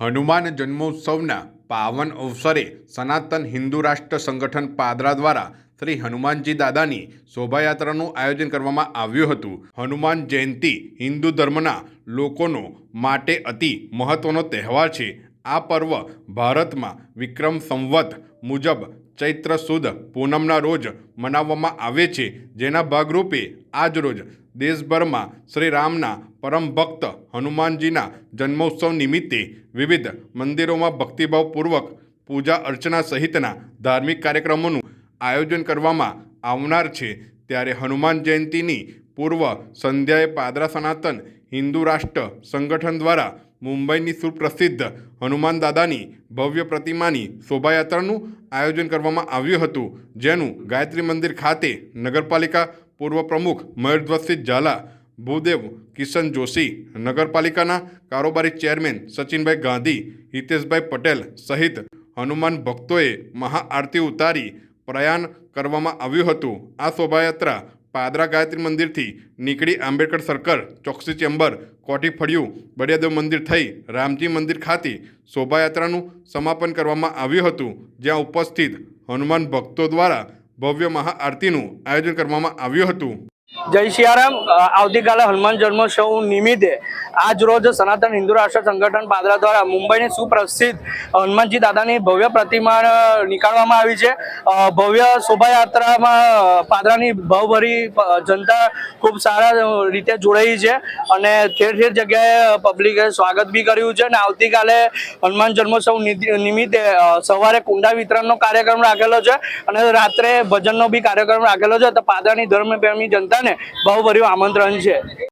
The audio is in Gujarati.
હનુમાન જન્મોત્સવના પાવન અવસરે સનાતન હિન્દુ રાષ્ટ્ર સંગઠન પાદરા દ્વારા શ્રી હનુમાનજી દાદાની શોભાયાત્રાનું આયોજન કરવામાં આવ્યું હતું. હનુમાન જયંતિ હિન્દુ ધર્મના લોકોનો માટે અતિ મહત્વનો તહેવાર છે. આ પર્વ ભારતમાં વિક્રમ સંવત મુજબ ચૈત્ર સુદ પૂનમના રોજ મનાવવામાં આવે છે. જેના ભાગરૂપે આજ રોજ દેશભરમાં શ્રી રામના પરમ ભક્ત હનુમાનજીના જન્મોત્સવ નિમિત્તે વિવિધ મંદિરોમાં ભક્તિભાવપૂર્વક પૂજા અર્ચના સહિતના ધાર્મિક કાર્યક્રમોનું આયોજન કરવામાં આવનાર છે. ત્યારે હનુમાન જયંતિની પૂર્વ સંધ્યાએ પાદરા સનાતન હિન્દુ રાષ્ટ્ર સંગઠન દ્વારા મુંબઈની સુપ્રસિદ્ધ હનુમાન દાદાની ભવ્ય પ્રતિમાની શોભાયાત્રાનું આયોજન કરવામાં આવ્યું હતું, જેનું ગાયત્રી મંદિર ખાતે નગરપાલિકા પૂર્વ પ્રમુખ મયુરધ્વજસિંહ ઝાલા, ભૂદેવ કિશન જોશી, નગરપાલિકાના કારોબારી ચેરમેન સચિનભાઈ ગાંધી, હિતેશભાઈ પટેલ સહિત હનુમાન ભક્તોએ મહાઆરતી ઉતારી પ્રયાણ કરવામાં આવ્યું હતું. આ શોભાયાત્રા પાદરા ગાયત્રી મંદિરથી નીકળી આંબેડકર સર્કલ, ચોકસી ચેમ્બર, કોઠી ફળિયું, બળિયાદેવ મંદિર થઈ રામજી મંદિર ખાતે શોભાયાત્રાનું સમાપન કરવામાં આવ્યું હતું, જ્યાં ઉપસ્થિત હનુમાન ભક્તો દ્વારા ભવ્ય મહાઆરતીનું આયોજન કરવામાં આવ્યું હતું. જય સિયારામ આવતીકાલે હનુમાન જન્મોત્સવ નિમિત્તે આજ રોજ સનાતન હિન્દુ રાષ્ટ્ર સંગઠન પાદરા દ્વારા મુંબઈની સુપ્રસિદ્ધ હનુમાનજી દાદાની ભવ્ય પ્રતિમા નીકાળવામાં આવી છે. ભવ્ય શોભાયાત્રામાં પાદરાની ભાવભરી જનતા ખૂબ સારા રીતે જોડાઈ છે અને ઠેર ઠેર જગ્યાએ પબ્લિકે સ્વાગત બી કર્યું છે અને આવતીકાલે હનુમાન જન્મોત્સવ નિમિત્તે સવારે કુંડા વિતરણનો કાર્યક્રમ રાખેલો છે અને રાત્રે ભજનનો બી કાર્યક્રમ રાખેલો છે. તો પાદરાની ધર્મપ્રેમી જનતાને ભાવભર્યું આમંત્રણ છે.